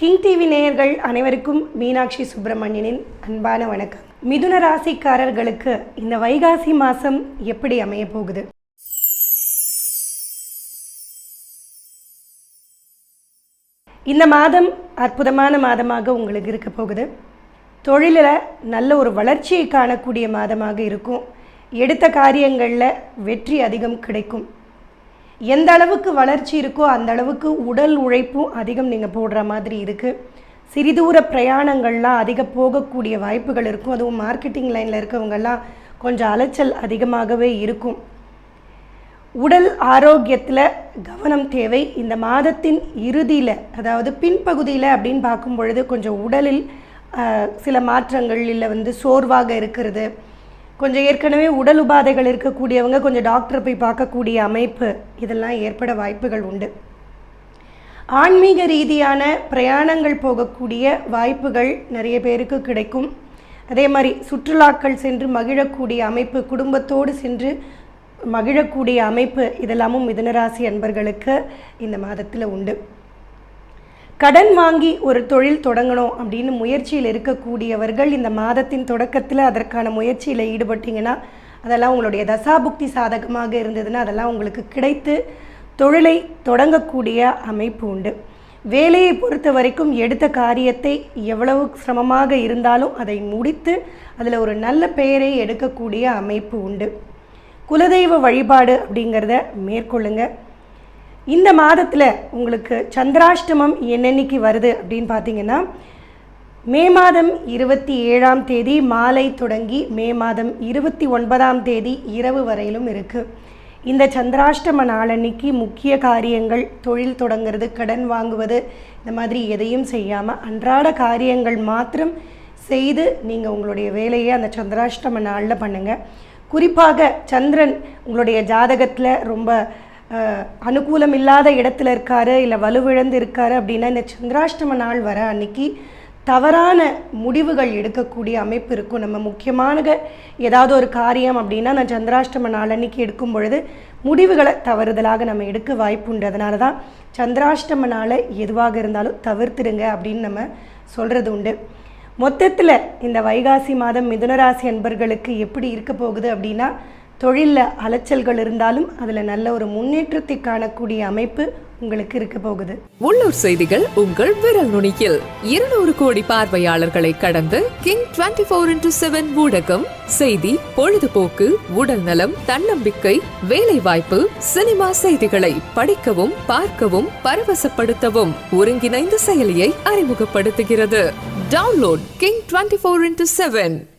King TV நேயர்கள் அனைவருக்கும் மீனாட்சி சுப்பிரமணியனின் அன்பான வணக்கம். மிதுன ராசிக்காரர்களுக்கு இந்த வைகாசி மாதம் எப்படி அமைய போகுது? இந்த மாதம் அற்புதமான மாதமாக உங்களுக்கு இருக்க போகுது. தொழிலில் நல்ல ஒரு வளர்ச்சியை காணக்கூடிய மாதமாக இருக்கும். எடுத்த காரியங்களில் வெற்றி அதிகம் கிடைக்கும். எந்த அளவுக்கு வளர்ச்சி இருக்கோ அந்த அளவுக்கு உடல் உழைப்பும் அதிகம் நீங்கள் போடுற மாதிரி இருக்குது சிறிதூர பிரயாணங்கள்லாம் அதிக போகக்கூடிய வாய்ப்புகள் இருக்கும். அதுவும் மார்க்கெட்டிங் லைனில் இருக்கவங்கெல்லாம் கொஞ்சம் அலைச்சல் அதிகமாகவே இருக்கும். உடல் ஆரோக்கியத்தில் கவனம் தேவை. இந்த மாதத்தின் இறுதியில் அதாவது பின்பகுதியில் அப்படின்னு பார்க்கும் பொழுது கொஞ்சம் உடலில் சில மாற்றங்கள் இல்லை வந்து சோர்வாக இருக்கிறது. கொஞ்சம் ஏற்கனவே உடல் உபாதைகள் இருக்கக்கூடியவங்க கொஞ்சம் டாக்டரை போய் பார்க்கக்கூடிய அமைப்பு இதெல்லாம் ஏற்பட வாய்ப்புகள் உண்டு. ஆன்மீக ரீதியான பிரயாணங்கள் போகக்கூடிய வாய்ப்புகள் நிறைய பேருக்கு கிடைக்கும். அதே மாதிரி சுற்றுலாக்கள் சென்று மகிழக்கூடிய அமைப்பு குடும்பத்தோடு சென்று மகிழக்கூடிய அமைப்பு இதெல்லாமும் மிதனராசி அன்பர்களுக்கு இந்த மாதத்தில் உண்டு. கடன் வாங்கி ஒரு தொழில் தொடங்கணும் அப்படின்னு முயற்சியில் இருக்கக்கூடியவர்கள் இந்த மாதத்தின் தொடக்கத்தில் அதற்கான முயற்சியில் ஈடுபட்டீங்கன்னா அதெல்லாம் உங்களுடைய தசாபுக்தி சாதகமாக இருந்ததுன்னா அதெல்லாம் உங்களுக்கு கிடைத்து தொழிலை தொடங்கக்கூடிய அமைப்பு உண்டு. வேலையை பொறுத்த வரைக்கும் எடுத்த காரியத்தை எவ்வளவு சிரமமாக இருந்தாலும் அதை முடித்து அதில் ஒரு நல்ல பெயரை எடுக்கக்கூடிய அமைப்பு உண்டு. குலதெய்வ வழிபாடு அப்படிங்கிறத மேற்கொள்ளுங்கள் இந்த மாதத்தில் உங்களுக்கு சந்திராஷ்டமம் என்னென்னைக்கு வருது அப்படின்னு பார்த்தீங்கன்னா மே மாதம் இருபத்தி ஏழாம் தேதி மாலை தொடங்கி மே மாதம் இருபத்தி ஒன்பதாம் தேதி இரவு வரையிலும் இருக்குது இந்த சந்திராஷ்டம நாளன்னைக்கு முக்கிய காரியங்கள் தொழில் தொடங்குறது கடன் வாங்குவது இந்த மாதிரி எதையும் செய்யாமல் அன்றாட காரியங்கள் மாத்திரம் செய்து நீங்கள் உங்களுடைய வேலையை அந்த சந்திராஷ்டம நாளில் பண்ணுங்கள் குறிப்பாக சந்திரன் உங்களுடைய ஜாதகத்தில் ரொம்ப அனுகூலம் இல்லாத இடத்துல இருக்காரு இல்லை வலுவிழந்து இருக்காரு அப்படின்னா இந்த சந்திராஷ்டம நாள் வர அன்னைக்கு தவறான முடிவுகள் எடுக்கக்கூடிய அமைப்பு இருக்கும். நம்ம முக்கியமான ஏதாவது ஒரு காரியம் அப்படின்னா நான் சந்திராஷ்டம நாள் அன்னைக்கு எடுக்கும் பொழுது முடிவுகளை தவறுதலாக நம்ம எடுக்க வாய்ப்பு தான் சந்திராஷ்டம நாளை எதுவாக இருந்தாலும் தவிர்த்துடுங்க அப்படின்னு நம்ம சொல்கிறது உண்டு. மொத்தத்தில் இந்த வைகாசி மாதம் மிதுனராசி அன்பர்களுக்கு எப்படி இருக்க போகுது அப்படின்னா தொழிலில் அலைச்சல்கள் இருந்தாலும் அதில் நல்ல ஒரு முன்னேற்றத்தை காணக்கூடிய அமைப்பு உங்களுக்கு இருக்க போகுது. உள்ளூர் செய்திகள் உங்கள் விரல் நுனியில். இருநூறு கோடி பார்வையாளர்களை கடந்து King twenty four into seven ஊடகம் செய்தி பொழுதுபோக்கு உடல் நலம் தன்னம்பிக்கை வேலை வாய்ப்பு சினிமா செய்திகளை படிக்கவும் பார்க்கவும் பரவசப்படுத்தவும் ஒருங்கிணைந்த செயலியை அறிமுகப்படுத்துகிறது. Download King twenty four into seven.